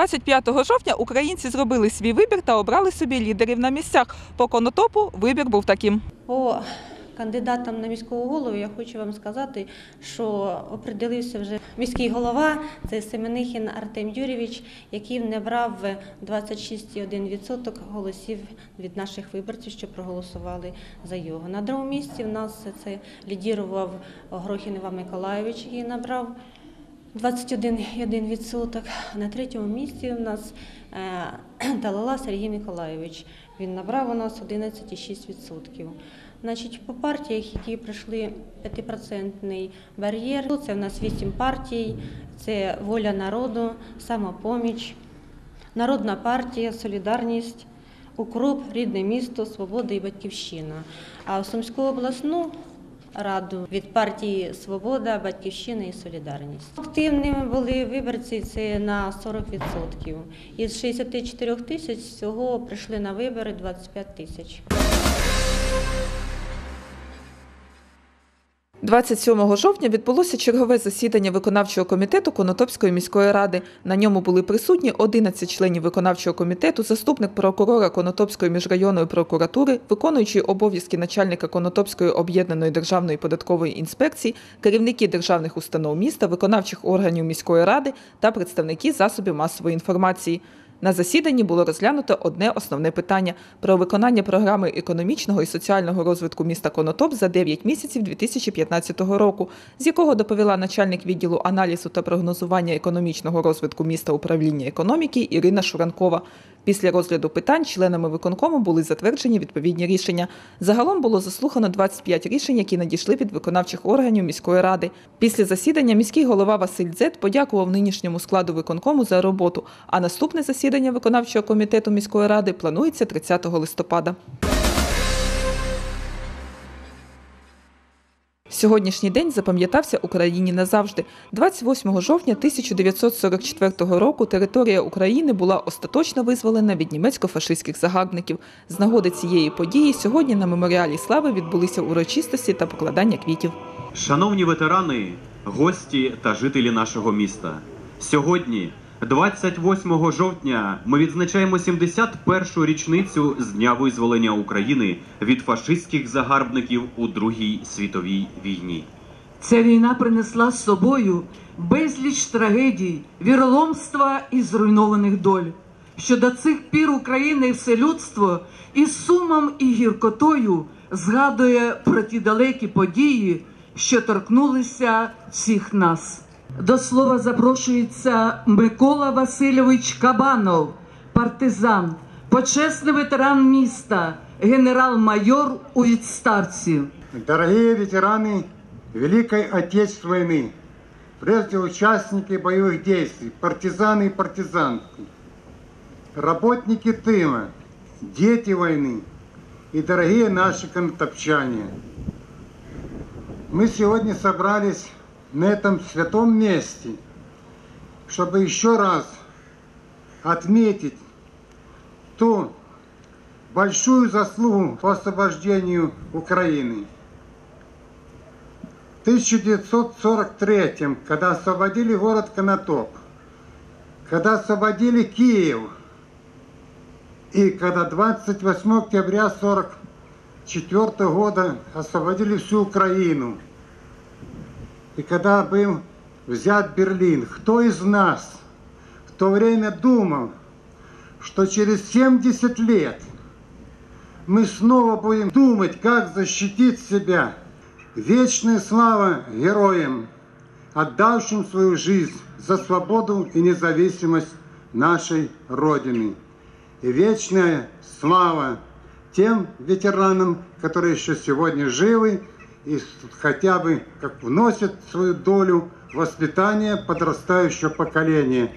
25 жовтня українці зробили свій вибір та обрали собі лідерів на місцях. По конотопу вибір був таким. По кандидатам на міського голову я хочу вам сказати, що определився вже міський голова, це Семенихін Артем Юрійович, який набрав 26,1% голосів від наших виборців, що проголосували за його. На другому місці в нас це лідірував Грохін Іван Миколайович, який набрав 21,1%. На третьому місці у нас е, Талала Сергій Миколайович. Він набрав у нас 11,6%. Значить, по партіях, які пройшли 5% бар'єр, це в нас 8 партій, це воля народу, самопоміч, Народна партія, Солідарність, Укроп, Рідне місто, Свобода і Батьківщина. А в Сумську обласну раду від партії Свобода, Батьківщина і Солідарність. Активними були виборці це на 40%. Із 64 тисяч всього прийшли на вибори 25 тисяч. 27 жовтня відбулося чергове засідання виконавчого комітету Конотопської міської ради. На ньому були присутні 11 членів виконавчого комітету, заступник прокурора Конотопської міжрайонної прокуратури, виконуючий обов'язки начальника Конотопської об'єднаної державної податкової інспекції, керівники державних установ міста, виконавчих органів міської ради та представники засобів масової інформації. На засіданні було розглянуто одне основне питання про виконання програми економічного і соціального розвитку міста Конотоп за 9 місяців 2015 року, з якого доповіла начальник відділу аналізу та прогнозування економічного розвитку міста управління економіки Ірина Шуранкова. Після розгляду питань членами виконкому були затверджені відповідні рішення. Загалом було заслухано 25 рішень, які надійшли від виконавчих органів міської ради. Після засідання міський голова Василь Дзет подякував нинішньому складу виконкому за роботу. А наступне засідання виконавчого комітету міської ради планується 30 листопада. Сьогоднішній день запам'ятався Україні назавжди. 28 жовтня 1944 року територія України була остаточно визволена від німецько-фашистських загарбників. З нагоди цієї події сьогодні на меморіалі слави відбулися урочистості та покладання квітів. Шановні ветерани, гості та жителі нашого міста. Сьогодні, 28 жовтня, ми відзначаємо 71-шу річницю з дня визволення України від фашистських загарбників у Другій світовій війні. Ця війна принесла з собою безліч трагедій, віроломства і зруйнованих доль. Що до цих пір Україна і все людство із сумом і гіркотою згадує про ті далекі події, що торкнулися всіх нас. До слова запрошується Микола Васильович Кабанов, партизан, почесний ветеран міста, генерал-майор у відставці. Дорогие ветераны Великой Отечественной войны, прежде участники боевых действий, партизаны и партизанки, работники тыла, дети войны и дорогие наши конотопчане. Мы сегодня собрались на этом святом месте, чтобы еще раз отметить ту большую заслугу по освобождению Украины. В 1943 когда освободили город Конотоп, когда освободили Киев, и когда 28 октября 1944 года освободили всю Украину, и когда был взят Берлин, кто из нас в то время думал, что через 70 лет мы снова будем думать, как защитить себя. Вечная слава героям, отдавшим свою жизнь за свободу и независимость нашей Родины. И вечная слава тем ветеранам, которые еще сегодня живы и хотя бы как вносят свою долю воспитания подрастающего поколения.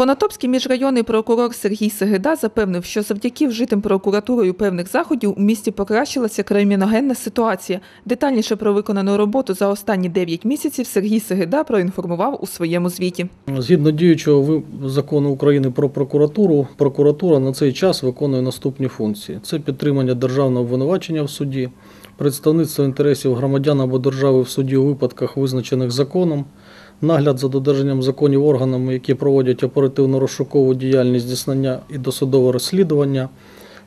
Конотопський міжрайонний прокурор Сергій Сегеда запевнив, що завдяки вжитим прокуратурою певних заходів у місті покращилася криміногенна ситуація. Детальніше про виконану роботу за останні 9 місяців Сергій Сегеда проінформував у своєму звіті. Згідно діючого закону України про прокуратуру, прокуратура на цей час виконує наступні функції: це підтримання державного обвинувачення в суді, представництво інтересів громадян або держави в суді у випадках, визначених законом, нагляд за додержанням законів органами, які проводять оперативно-розшукову діяльність здійснення і досудове розслідування,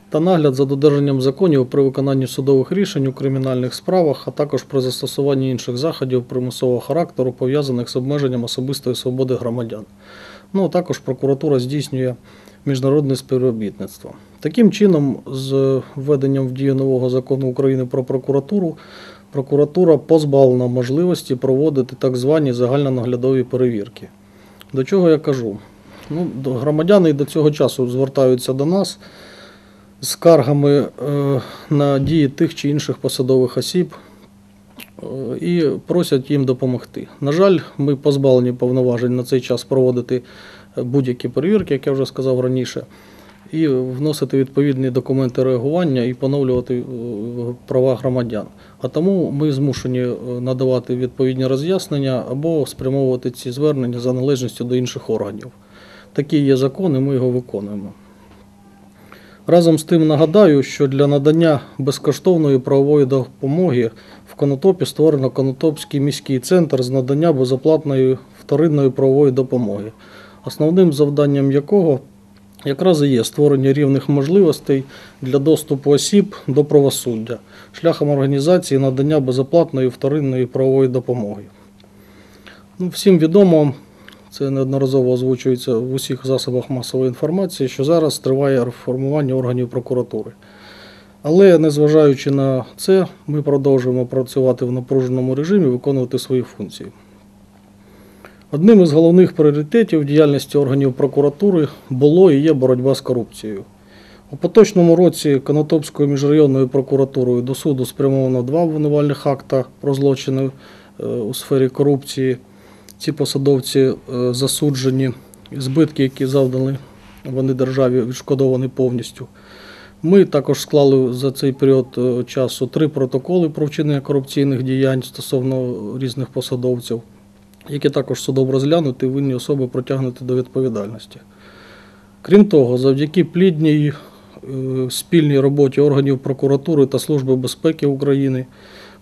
та нагляд за додержанням законів при виконанні судових рішень у кримінальних справах, а також при застосуванні інших заходів примусового характеру, пов'язаних з обмеженням особистої свободи громадян. Ну, а також прокуратура здійснює міжнародне співробітництво. Таким чином, з введенням в дію нового закону України про прокуратуру, прокуратура позбавлена можливості проводити так звані загальнонаглядові перевірки. До чого я кажу? Ну, громадяни до цього часу звертаються до нас з скаргами е, на дії тих чи інших посадових осіб е, і просять їм допомогти. На жаль, ми позбавлені повноважень на цей час проводити е, будь-які перевірки, як я вже сказав раніше, і вносити відповідні документи реагування і поновлювати е, права громадян. А тому ми змушені е, надавати відповідні роз'яснення або спрямовувати ці звернення за належністю до інших органів. Такий є закон, і ми його виконуємо. Разом з тим нагадаю, що для надання безкоштовної правової допомоги в Конотопі створено Конотопський міський центр з надання безоплатної вторинної правової допомоги, основним завданням якого якраз і є створення рівних можливостей для доступу осіб до правосуддя шляхом організації надання безоплатної вторинної правової допомоги. Ну, всім відомо, це неодноразово озвучується в усіх засобах масової інформації, що зараз триває реформування органів прокуратури. Але незважаючи на це, ми продовжуємо працювати в напруженому режимі, виконувати свої функції. Одним із головних пріоритетів діяльності органів прокуратури було і є боротьба з корупцією. У поточному році Конотопською міжрайонною прокуратурою до суду спрямовано два обвинувальних акта про злочини е, у сфері корупції. Ці посадовці е, засуджені, збитки, які завдали вони державі, відшкодовані повністю. Ми також склали за цей період е, часу три протоколи про вчинення корупційних діянь стосовно різних посадовців, які також судом розглянуті і винні особи притягнуті до відповідальності. Крім того, завдяки плідній е, спільній роботі органів прокуратури та Служби безпеки України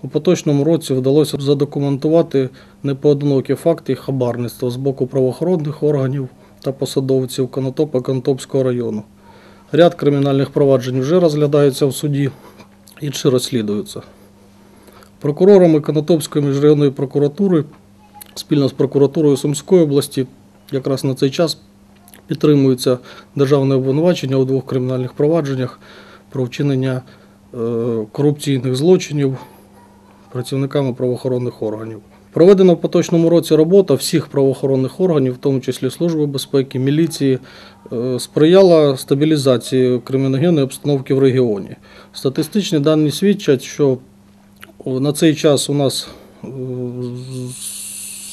у поточному році вдалося задокументувати непоодинокі факти хабарництва з боку правоохоронних органів та посадовців Конотопа Конотопського району. Ряд кримінальних проваджень вже розглядаються в суді, інші розслідуються. Прокурорами Конотопської міжрайонної прокуратури спільно з прокуратурою Сумської області якраз на цей час підтримується державне обвинувачення у двох кримінальних провадженнях про вчинення е, корупційних злочинів працівниками правоохоронних органів. Проведена в поточному році робота всіх правоохоронних органів, в тому числі Служби безпеки, міліції, е, сприяла стабілізації криміногенної обстановки в регіоні. Статистичні дані свідчать, що на цей час у нас е,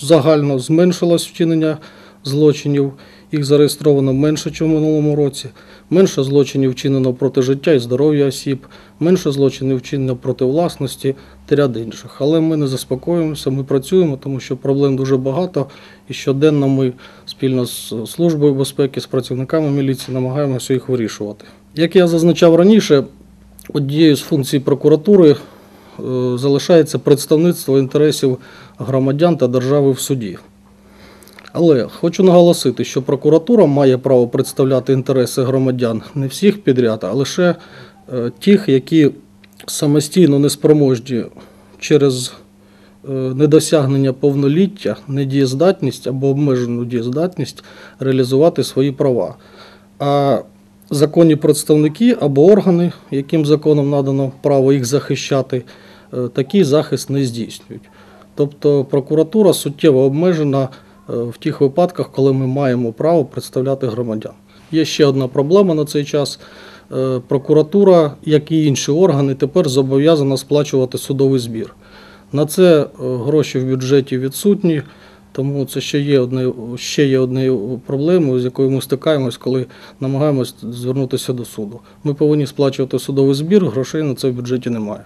загально зменшилось вчинення злочинів. Їх зареєстровано менше, ніж в минулому році. Менше злочинів вчинено проти життя і здоров'я осіб, менше злочинів вчинено проти власності та ряд інших. Але ми не заспокоюємося, ми працюємо, тому що проблем дуже багато, і щоденно ми спільно з Службою безпеки, з працівниками міліції намагаємося їх вирішувати. Як я зазначав раніше, однією з функцій прокуратури е, залишається представництво інтересів громадян та держави в суді. Але хочу наголосити, що прокуратура має право представляти інтереси громадян не всіх підряд, а лише е, тих, які самостійно неспроможні через е, недосягнення повноліття, недієздатність або обмежену дієздатність реалізувати свої права. А законні представники або органи, яким законом надано право їх захищати, е, такий захист не здійснюють. Тобто прокуратура суттєво обмежена е, в тих випадках, коли ми маємо право представляти громадян. Є ще одна проблема на цей час. Е, Прокуратура, як і інші органи, тепер зобов'язана сплачувати судовий збір. На це е, гроші в бюджеті відсутні. Тому це ще є одне, ще є однією проблемою, з якою ми стикаємось, коли намагаємось звернутися до суду. Ми повинні сплачувати судовий збір, грошей на це в бюджеті немає.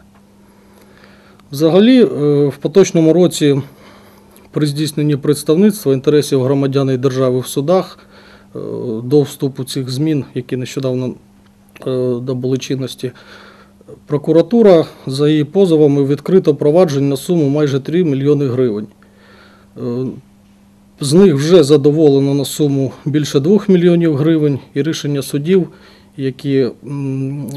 Взагалі, е, в поточному році при здійсненні представництва інтересів громадян і держави в судах е, до вступу цих змін, які нещодавно е, набули чинності, прокуратура за її позовами відкрито проваджень на суму майже 3 мільйони гривень. Е, З них вже задоволено на суму більше 2 мільйонів гривень, і рішення судів, які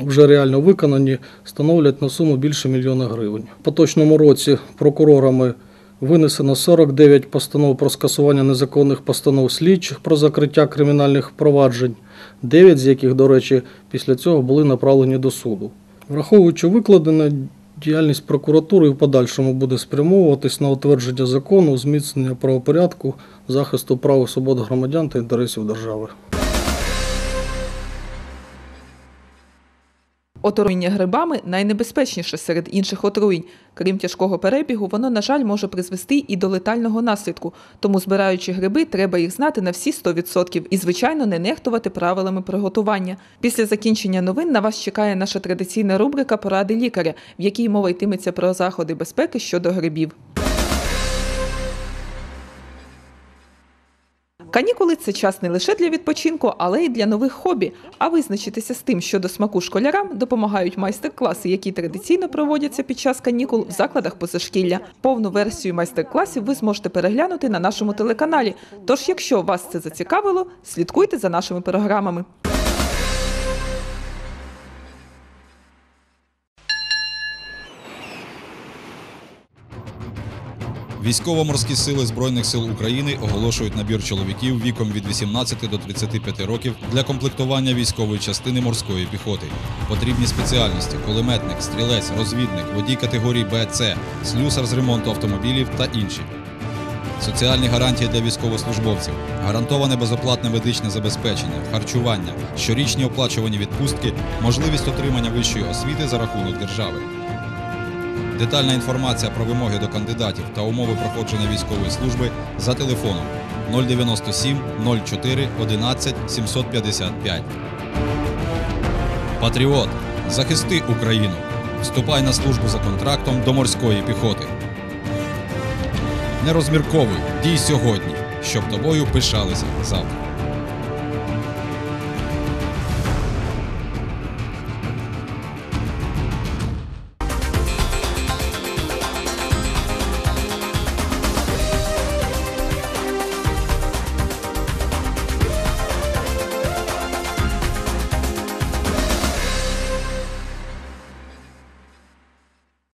вже реально виконані, становлять на суму більше мільйона гривень. В поточному році прокурорами винесено 49 постанов про скасування незаконних постанов слідчих про закриття кримінальних проваджень, 9 з яких, до речі, після цього були направлені до суду. Враховуючи викладене, діяльність прокуратури в подальшому буде спрямовуватись на утвердження закону, зміцнення правопорядку, захисту прав і свобод громадян та інтересів держави. Отруєння грибами найнебезпечніше серед інших отруєнь. Крім тяжкого перебігу, воно, на жаль, може призвести і до летального наслідку. Тому, збираючи гриби, треба їх знати на всі 100% і, звичайно, не нехтувати правилами приготування. Після закінчення новин на вас чекає наша традиційна рубрика Поради лікаря, в якій мова йтиметься про заходи безпеки щодо грибів. Канікули це час не лише для відпочинку, але й для нових хобі. А визначитися з тим, що до смаку школярам допомагають майстер-класи, які традиційно проводяться під час канікул в закладах позашкілля. Повну версію майстер-класів ви зможете переглянути на нашому телеканалі. Тож, якщо вас це зацікавило, слідкуйте за нашими програмами. Військово-морські сили Збройних сил України оголошують набір чоловіків віком від 18 до 35 років для комплектування військової частини морської піхоти. Потрібні спеціальності: кулеметник, стрілець, розвідник, водій категорії Б, С, слюсар з ремонту автомобілів та інші. Соціальні гарантії для військовослужбовців, гарантоване безоплатне медичне забезпечення, харчування, щорічні оплачувані відпустки, можливість отримання вищої освіти за рахунок держави. Детальна інформація про вимоги до кандидатів та умови проходження військової служби за телефоном 097 04 11 755. Патріот. Захисти Україну. Вступай на службу за контрактом до морської піхоти. Не розмірковуй, дій сьогодні, щоб тобою пишалися завтра.